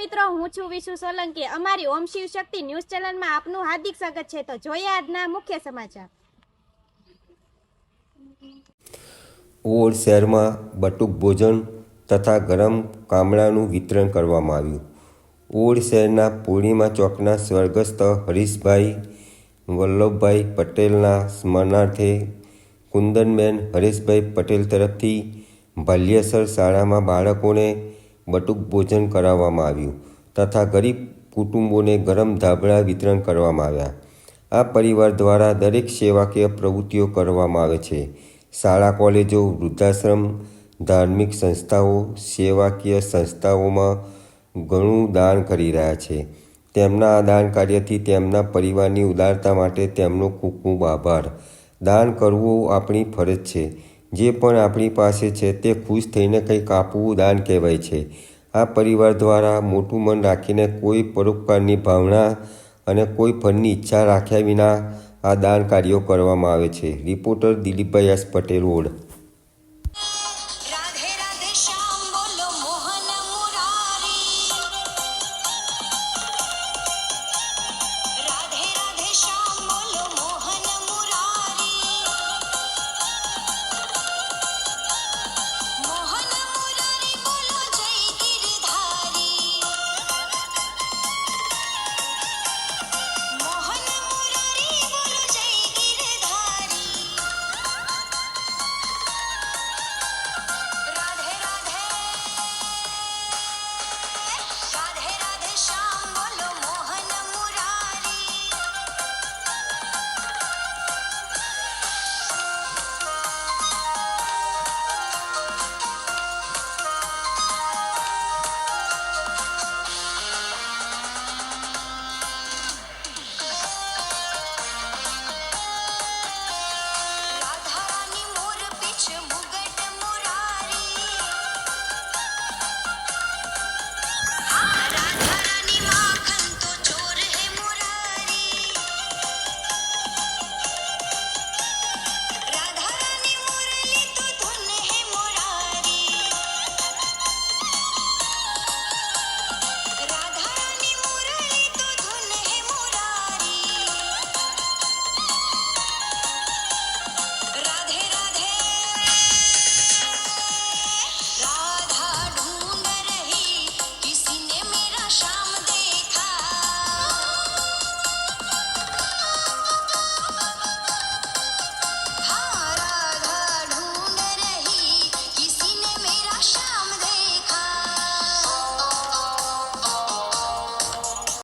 મિત્રો, હું છું વિશુ સોલંકી. અમારી ઓમ શિવ શક્તિ ન્યૂઝ ચેનલમાં આપનું હાર્દિક સ્વાગત છે. તો જોઈએ આજના મુખ્ય સમાચાર. ઓડ શહેરમાં બટુક ભોજન તથા ગરમ કામળાનું વિતરણ કરવામાં આવ્યું. ઓડ શહેરના પૂર્ણિમા ચોકના સ્વર્ગસ્થ હરીશભાઈ વલ્લભભાઈ પટેલના સ્મરણાર્થે કુંદનબેન હરેશભાઈ પટેલ તરફથી ભાલ્યેસર શાળામાં બાળકોને બટુક ભોજન કરાવવામાં આવ્યું તથા ગરીબ કુટુંબોને ગરમ ધાબળા વિતરણ કરવામાં આવ્યા. આ પરિવાર દ્વારા દરેક સેવાકીય પ્રવૃત્તિઓ કરવામાં આવે છે. શાળા, કોલેજો, વૃદ્ધાશ્રમ, ધાર્મિક સંસ્થાઓ, સેવાકીય સંસ્થાઓમાં ઘણું દાન કરી રહ્યા છે. તેમના આ દાન કાર્યથી તેમના પરિવારની ઉદારતા માટે તેમનો ખૂબ ખૂબ આભાર. દાન કરવું આપણી ફરજ છે. જે પણ આપણી પાસે છે તે ખુશ થઈને કંઈક આપવું દાન કહેવાય છે. આ પરિવાર દ્વારા મોટું મન રાખીને કોઈ પરોપકારની ભાવના અને કોઈ ફળની ઈચ્છા રાખ્યા વિના આ દાન કાર્યો કરવામાં આવે છે. Reporter Dilipbhai S Patel Od